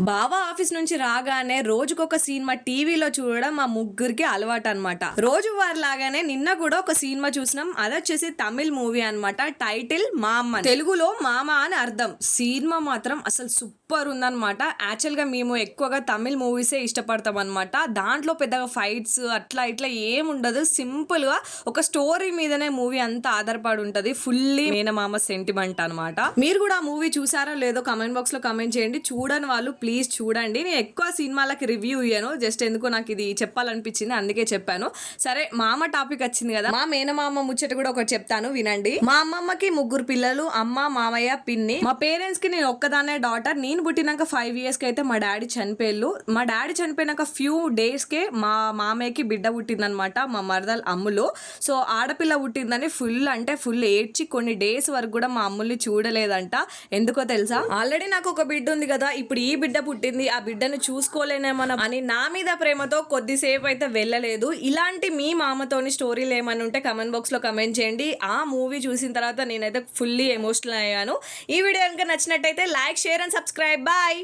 బావ ఆఫీస్ నుంచి రాగానే రోజుకొక సినిమా టీవీలో చూడడం మా ముగ్గురికి అలవాటు అనమాట రోజు వారి లాగానే నిన్న కూడా ఒక సినిమా చూసినాం. అదొచ్చేసి తమిళ్ మూవీ అన్నమాట. టైటిల్ మామ తెలుగులో మామ అని అర్థం. సినిమా మాత్రం అసలు సూపర్ ఉందన్నమాట. ఉందనమాట యాక్చువల్గా మేము ఎక్కువగా తమిళ్ మూవీసే ఇష్టపడతాం అనమాట దాంట్లో పెద్దగా ఫైట్స్ అట్లా ఇట్లా ఏం ఉండదు. సింపుల్గా ఒక స్టోరీ మీదనే మూవీ అంతా ఆధారపడి ఉంటుంది. ఫుల్లీ మేనమామ సెంటిమెంట్ అనమాట మీరు కూడా ఆ మూవీ చూసారో లేదో కమెంట్ బాక్స్లో కమెంట్ చేయండి. చూడని వాళ్ళు ప్లీజ్ చూడండి. నేను ఎక్కువ సినిమాలకి రివ్యూ ఇయ్యాను. జస్ట్ ఎందుకు నాకు ఇది చెప్పాలనిపించింది. అందుకే చెప్పాను. సరే మామ టాపిక్ వచ్చింది కదా. మా మేనమామ ముచ్చట కూడా ఒకటి చెప్తాను. వినండి. మా అమ్మమ్మకి ముగ్గురు పిల్లలు అమ్మ మామయ్య పిన్ని. మా పేరెంట్స్కి నేను ఒక్కదాన్నే డాటర్ నేను పుట్టినాక ఫైవ్ ఇయర్స్కి అయితే మా డాడీ చనిపోయారు మా డాడీ చనిపోయినాక ఫ్యూ డేస్కే మా మామయ్యకి బిడ్డ పుట్టిందనమాట మా మరదల్ అమ్ములు. సో ఆడపిల్ల పుట్టిందని ఫుల్ అంటే ఫుల్ ఏడ్చి కొన్ని డేస్ వరకు కూడా మా అమ్ముల్ని చూడలేదంట. ఎందుకో తెలుసా? ఆల్రెడీ నాకు ఒక బిడ్డ ఉంది కదా ఇప్పుడు ఈ బిడ్డ పుట్టింది ఆ బిడ్డను చూసుకోలేనేమో అని నా మీద ప్రేమతో కొద్దిసేపు అయితే వెళ్ళలేదు. ఇలాంటి మీ మామతోని స్టోరీలు ఏమైనా ఉంటే కమెంట్ బాక్స్లో కమెంట్ చేయండి. ఆ మూవీ చూసిన తర్వాత నేనైతే ఫుల్లీ ఎమోషనల్ అయ్యాను. ఈ వీడియో కనుక నచ్చినట్టయితే like share and subscribe subscribe. Bye!